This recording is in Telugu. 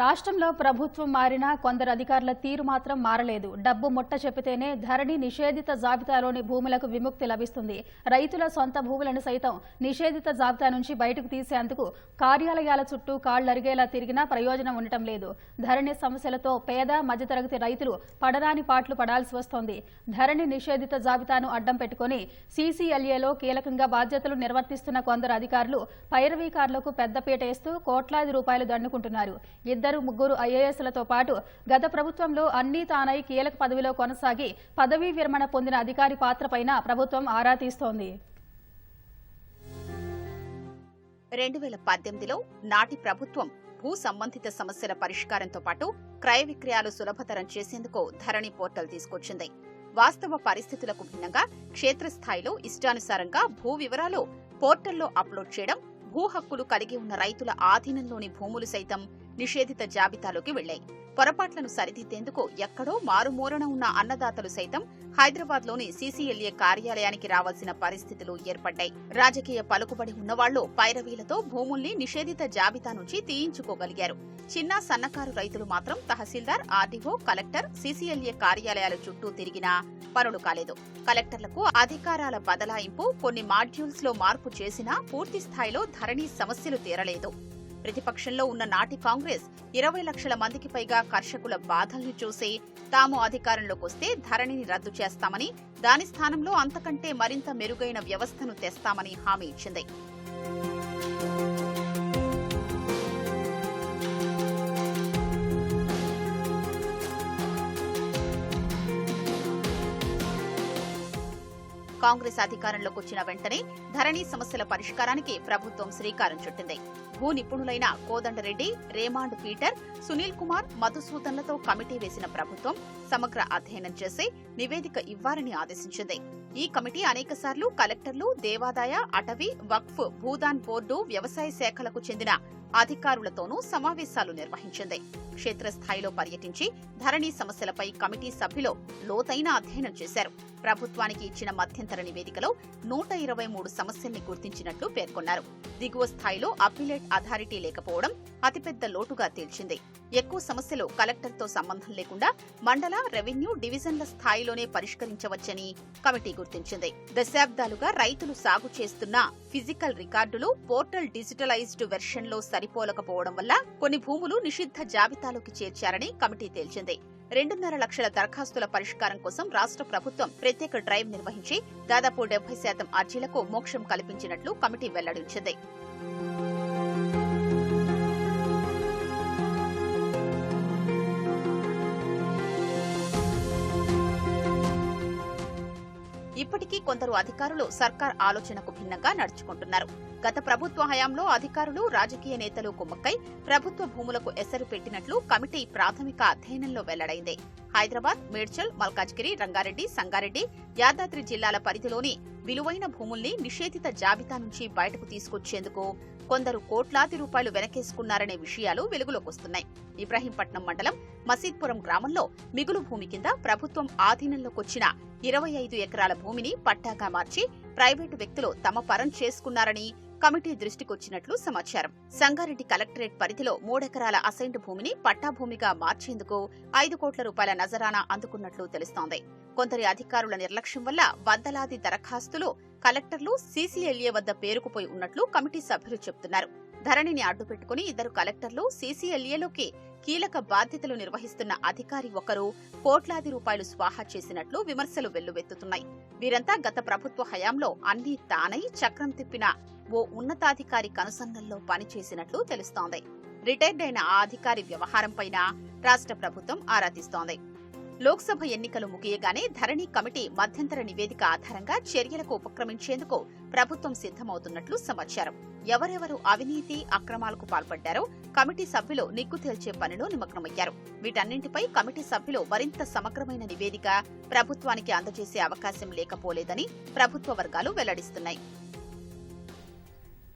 రాష్ట్రంలో ప్రభుత్వం మారినా కొందరు అధికారుల తీరు మాత్రం మారలేదు. డబ్బు ముట్ట చెబితేనే ధరణి నిషేధిత జాబితాలోని భూములకు విముక్తి లభిస్తుంది. రైతుల సొంత భూములను సైతం నిషేధిత జాబితా నుంచి బయటకు తీసేందుకు కార్యాలయాల చుట్టూ కాళ్ళరిగేలా తిరిగినా ప్రయోజనం ఉండటం లేదు. ధరణి సమస్యలతో పేద మధ్యతరగతి రైతులు పడరాని పాట్లు పడాల్సి వస్తోంది. ధరణి నిషేధిత జాబితాను అడ్డం పెట్టుకుని సీసీఎల్ఏలో కీలకంగా బాధ్యతలు నిర్వర్తిస్తున్న కొందరు అధికారులు పైరవీకారులకు పెద్దపీట వేస్తూ కోట్లాది రూపాయలు దండుకుంటున్నారు. ఇద్దరు ముగ్గురు ఐఏఎస్లతో పాటు గత ప్రభుత్వంలో అన్ని తానై కీలక పదవిలో కొనసాగి పదవీ విరమణ పొందిన అధికారి పాత్రపైన ప్రభుత్వం ఆరా తీస్తోంది. రెండు వేల పద్దెనిమిదిలో నాటి ప్రభుత్వం భూ సంబంధిత సమస్యల పరిష్కారంతో పాటు క్రయ విక్రయాలు సులభతరం చేసేందుకు ధరణి పోర్టల్ తీసుకొచ్చింది. వాస్తవ పరిస్థితులకు భిన్నంగా క్షేత్రస్థాయిలో ఇష్టానుసారంగా భూ వివరాలు పోర్టల్లో అప్లోడ్ చేయడం భూ హక్కులు కలిగి ఉన్న రైతుల ఆధీనంలోని భూములు సైతం నిషేధిత జాబితాలోకి వెళ్ళాయి పొరపాట్లను సరిదిద్దేందుకు ఎక్కడో మారుమూలన ఉన్న అన్నదాతలు సైతం హైదరాబాద్లోని సీసీఎల్ఏ కార్యాలయానికి రావాల్సిన పరిస్థితులు ఏర్పడ్డాయి. రాజకీయ పలుకుబడి ఉన్నవాళ్ళు పైరవీలతో భూముల్ని నిషేధిత జాబితా నుంచి తీయించుకోగలిగారు. చిన్న సన్నకారు రైతులు మాత్రం తహసీల్దార్ ఆర్డీఓ కలెక్టర్ సీసీఎల్ఏ కార్యాలయాల చుట్టూ తిరిగినా పనులు కాలేదు. కలెక్టర్లకు అధికారాల బదలాయింపు కొన్ని మాడ్యూల్స్లో మార్పు చేసినా పూర్తి స్థాయిలో ధరణి సమస్యలు తీరలేదు. ప్రతిపక్షంలో ఉన్న నాటి కాంగ్రెస్ ఇరవై లక్షల మందికి పైగా కర్షకుల బాధల్ని చూసి తాము అధికారంలోకి వస్తే ధరణిని రద్దు చేస్తామని దాని స్థానంలో అంతకంటే మరింత మెరుగైన వ్యవస్థను తెస్తామని హామీ ఇచ్చింది. కాంగ్రెస్ అధికారంలోకి వచ్చిన వెంటనే ధరణి సమస్యల పరిష్కారానికి ప్రభుత్వం శ్రీకారం చుట్టింది. భూ నిపుణులైన కోదండరెడ్డి రేమాండ్ పీటర్ సునీల్ కుమార్ మధుసూదన్లతో కమిటీ వేసిన ప్రభుత్వం సమగ్ర అధ్యయనం చేసి నివేదిక ఇవ్వాలని ఆదేశించింది. ఈ కమిటీ అనేకసార్లు కలెక్టర్లు దేవాదాయ అటవీ వక్ఫ్ భూదాన్ బోర్డు వ్యవసాయ శాఖలకు చెందిన అధికారులతోనూ సమావేశాలు నిర్వహించింది. క్షేత్రస్థాయిలో పర్యటించి ధరణి సమస్యలపై కమిటీ సభ్యులు లోతైన అధ్యయనం చేశారు. ప్రభుత్వానికి ఇచ్చిన మధ్యంతర నివేదికలో నూట ఇరవై మూడు సమస్యల్ని గుర్తించినట్లు పేర్కొన్నారు. దిగువ స్థాయిలో అప్పిలేట్ అథారిటీ లేకపోవడం అతిపెద్ద లోటుగా తేల్చింది. ఎక్కువ సమస్యలు కలెక్టర్తో సంబంధం లేకుండా మండల రెవెన్యూ డివిజన్ల స్థాయిలోనే పరిష్కరించవచ్చని కమిటీ గుర్తించింది. దశాబ్దాలుగా రైతులు సాగు చేస్తున్న ఫిజికల్ రికార్డులు పోర్టల్ డిజిటలైజ్డ్ వెర్షన్లో సరిపోలకపోవడం వల్ల కొన్ని భూములు నిషిద్ధ జాబితాలోకి చేర్చారని కమిటీ తేల్చింది. రెండున్నర లక్షల దరఖాస్తుల పరిష్కారం కోసం రాష్ట్ర ప్రభుత్వం ప్రత్యేక డ్రైవ్ నిర్వహించి దాదాపు డెబ్బై శాతం అర్జీలకు మోక్షం కల్పించినట్లు కమిటీ వెల్లడించింది. ఇప్పటికీ కొందరు అధికారులు సర్కార్ ఆలోచనకు భిన్నంగా నడుచుకుంటున్నారు. గత ప్రభుత్వ హయాంలో అధికారులు రాజకీయ నేతలు కుమ్మక్కై ప్రభుత్వ భూములకు ఎసరు పెట్టినట్లు కమిటీ ప్రాథమిక అధ్యయనంలో వెల్లడైంది. హైదరాబాద్ మేడ్చల్ మల్కాజ్గిరి రంగారెడ్డి సంగారెడ్డి యాదాద్రి జిల్లాల పరిధిలోని విలువైన భూముల్ని నిషేధిత జాబితా నుంచి బయటకు తీసుకొచ్చేందుకు కొందరు కోట్లాది రూపాయలు వెనకేసుకున్నారనే విషయాలు వెలుగులోకొస్తున్నాయి ఇబ్రహీంపట్నం మండలం మసీద్పురం గ్రామంలో మిగులు భూమి కింద ప్రభుత్వం ఆధీనంలోకొచ్చిన ఇరవై ఐదు ఎకరాల భూమిని పట్టాగా మార్చి ప్రైవేటు వ్యక్తులు తమ పరం చేసుకున్నారని కమిటీ దృష్టికొచ్చినట్లు సమాచారం. సంగారెడ్డి కలెక్టరేట్ పరిధిలో మూడెకరాల అసైన్డ్ భూమిని పట్టాభూమిగా మార్చేందుకు ఐదు కోట్ల రూపాయల నజరానా అందుకున్నట్లు తెలుస్తోంది. కొందరి అధికారుల నిర్లక్ష్యం వల్ల వందలాది దరఖాస్తులు కలెక్టర్లు సీసీఎల్ఏ వద్ద పేరుకుపోయి ఉన్నట్లు కమిటీ సభ్యులు చెబుతున్నారు ధరణిని అడ్డుపెట్టుకుని ఇద్దరు కలెక్టర్లు సీసీఎల్ఏలోకి కీలక బాధ్యతలు నిర్వహిస్తున్న అధికారి ఒకరు కోట్లాది రూపాయలు స్వాహా చేసినట్లు విమర్శలు వెల్లువెత్తుతున్నాయి. వీరంతా గత ప్రభుత్వ హయాంలో అన్ని తానై చక్రం తిప్పిన ఓ ఉన్నతాధికారి కనుసన్నల్లో పనిచేసినట్లు తెలుస్తోంది. రిటైర్డ్ అయిన ఆ అధికారి వ్యవహారంపైన రాష్ట్ర ప్రభుత్వం ఆరా తీస్తోంది లోక్సభ ఎన్నికలు ముగియగానే ధరణి కమిటీ మధ్యంతర నివేదిక ఆధారంగా చర్యలకు ఉపక్రమించేందుకు ప్రభుత్వం సిద్దమవుతున్నట్లు సమాచారం. ఎవరెవరు అవినీతి అక్రమాలకు పాల్పడ్డారో కమిటీ సభ్యులు నిగ్గు తేల్చే పనిలో నిమగ్నమయ్యారు. వీటన్నింటిపై కమిటీ సభ్యులు మరింత సమగ్రమైన నివేదిక ప్రభుత్వానికి అందజేసే అవకాశం లేకపోలేదని ప్రభుత్వ వర్గాలు వెల్లడిస్తున్నాయి.